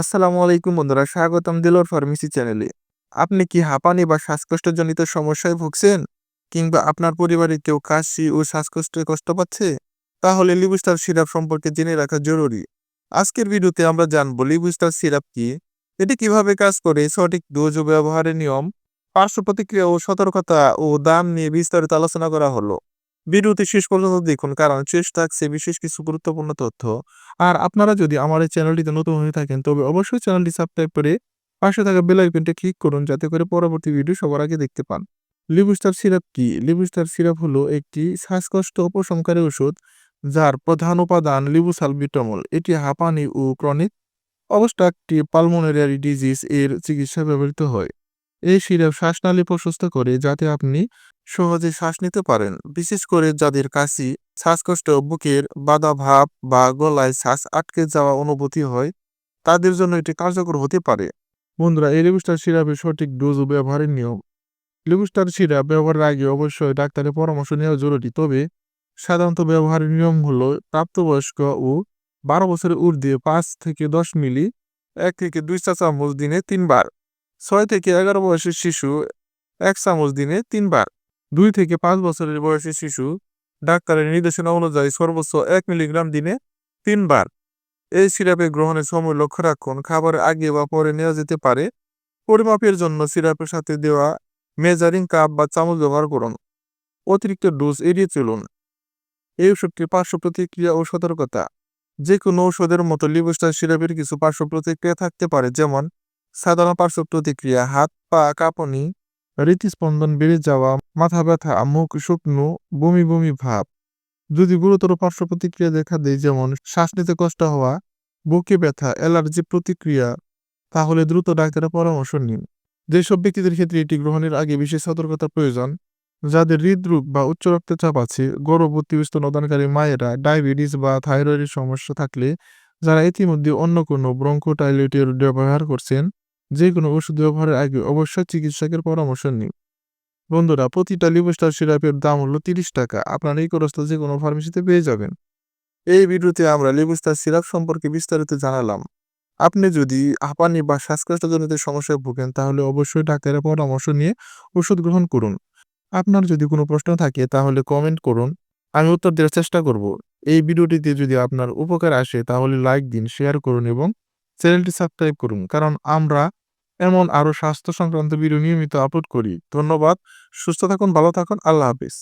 আসসালামু আলাইকুম বন্ধুরা, স্বাগতম দিলোর ফার্মেসি চ্যানেলে। আপনি কি হাঁপানি বা শ্বাসকষ্টজনিত সমস্যায় ভুগছেন? কিংবা আপনার পরিবারে কেউ কাশি ও শ্বাসকষ্টে কষ্ট পাচ্ছে? তাহলে লিবুস্টার সিরাপ সম্পর্কে জেনে রাখা জরুরি। আজকের ভিডিওতে আমরা জানব লিবুস্টার সিরাপ কি? এটি কীভাবে কাজ করে, সঠিক ডোজ ও ব্যবহারের নিয়ম, পার্শ্ব প্রতিক্রিয়া ও সতর্কতা ও দাম নিয়ে বিস্তারিত আলোচনা করা হলো। ভিডিওটি শেষ পর্যন্ত দেখুন, কারণ শেষ থাকছে বিশেষ কিছু গুরুত্বপূর্ণ তথ্য। আর আপনারা যদি আমার এই চ্যানেলটিতে নতুন হয়ে থাকেন, তবে অবশ্যই চ্যানেলটি সাবস্ক্রাইব করে পাশে থাকা বেল আইকনটি ক্লিক করুন, যাতে করে পরবর্তী ভিডিও সবার আগে দেখতে পান। লিবুস্টার সিরাপ কি? লিবুস্টার সিরাপ হলো একটি শ্বাসকষ্ট উপশমকারী ওষুধ যার প্রধান উপাদান লিবু সালবিটামল এটি হাঁপানি ও ক্রনিক অবস্ট্রাকটিভ পালমোনারি ডিজিজ এর চিকিৎসায় ব্যবহৃত হয়। এই সিরাপ শ্বাসনালী প্রশস্ত করে, যাতে আপনি সহজে শ্বাস নিতে পারেন। বিশেষ করে যাদের কাশি, শ্বাসকষ্ট, বুকের বাধা ভাব বা গলায় শ্বাস আটকে যাওয়া অনুভূতি হয়, তাদের জন্য এটি কার্যকর হতে পারে। বন্ধুরা, এই লিবুস্টার সিরাপের সঠিক ডোজ ও ব্যবহারের নিয়ম। লিবুস্টার সিরাপ ব্যবহারের আগে অবশ্যই ডাক্তারের পরামর্শ নেওয়া জরুরি। তবে সাধারণত ব্যবহারের নিয়ম হল প্রাপ্তবয়স্ক ও বারো বছরের ঊর্ধ্বে পাঁচ থেকে দশ মিলি, এক থেকে দুই চা চামচ দিনে তিনবার, ছয় থেকে এগারো বয়সের শিশু এক চামচ দিনে তিনবার। দুই থেকে পাঁচ বছরের বয়সী শিশু ডাক্তারের নির্দেশনা অনুযায়ী সর্বোচ্চ এক মিলিগ্রাম দিনে তিনবার এই সিরাপে গ্রহণের সময় লক্ষ্য রাখুন খাবারের আগে বা পরে নেওয়া যেতে পারে। পরিমাপের জন্য সিরাপের সাথে দেওয়া মেজারিং কাপ বা চামচ ব্যবহার করুন। অতিরিক্ত ডোজ এড়িয়ে চলুন। এই ওষুধটির পার্শ্ব প্রতিক্রিয়া ও সতর্কতা। যে কোনো ঔষধের মতো লিবুস্টার সিরাপের কিছু পার্শ্ব প্রতিক্রিয়া থাকতে পারে, যেমন সাধারণ পার্শ্ব প্রতিক্রিয়া, হাত, পা, কাঁপুনি হৃদস্পন্দন বেড়ে যাওয়া, মাথা ব্যথা, মুখ শুকনো, বমি বমি ভাব। যদি গুরুতর পার্শ্ব প্রতিক্রিয়া দেখা দেয়, যেমন শ্বাস নিতে কষ্ট হওয়া, বুকে ব্যথা, অ্যালার্জি প্রতিক্রিয়া, তাহলে দ্রুত ডাক্তারের পরামর্শ নিন। যেসব ব্যক্তিদের ক্ষেত্রে এটি গ্রহণের আগে বিশেষ সতর্কতার প্রয়োজন, যাদের হৃদরোগ বা উচ্চ রক্তচাপ আছে, গর্ভবতী স্তনদানকারী মায়েরা ডায়াবেটিস বা থাইরয়েডের সমস্যা থাকলে, যারা ইতিমধ্যে অন্য কোনো ব্রঙ্কোটাইলেটের ব্যবহার করছেন যে কোনো ওষুধ ব্যবহারের আগে অবশ্যই চিকিৎসকের পরামর্শ নিন। বন্ধুরা, প্রতিটা লিবস্টার সিরাপের দাম হলো তিরিশ টাকা। আপনার এই খরচটা যে কোনো ফার্মেসিতে পেয়ে যাবেন। এই ভিডিওতে আমরা লিবস্টার সিরাপ সম্পর্কে বিস্তারিত জানালাম। আপনি যদি হাঁপানি বা শ্বাসকষ্টজনিত সমস্যায় ভোগেন, তাহলে অবশ্যই ডাক্তারের পরামর্শ নিয়ে ওষুধ গ্রহণ করুন। আপনার যদি কোনো প্রশ্ন থাকে, তাহলে কমেন্ট করুন। আমি উত্তর দেওয়ার চেষ্টা করব। এই ভিডিওটিতে যদি আপনার উপকার আসে, তাহলে লাইক দিন, শেয়ার করুন এবং চ্যানেলটি সাবস্ক্রাইব করুন। কারণ আমরা এমন আরও স্বাস্থ্য সংক্রান্ত ভিডিও নিয়মিত আপলোড করি। ধন্যবাদ। সুস্থ থাকুন, ভালো থাকুন। আল্লাহ হাফিজ।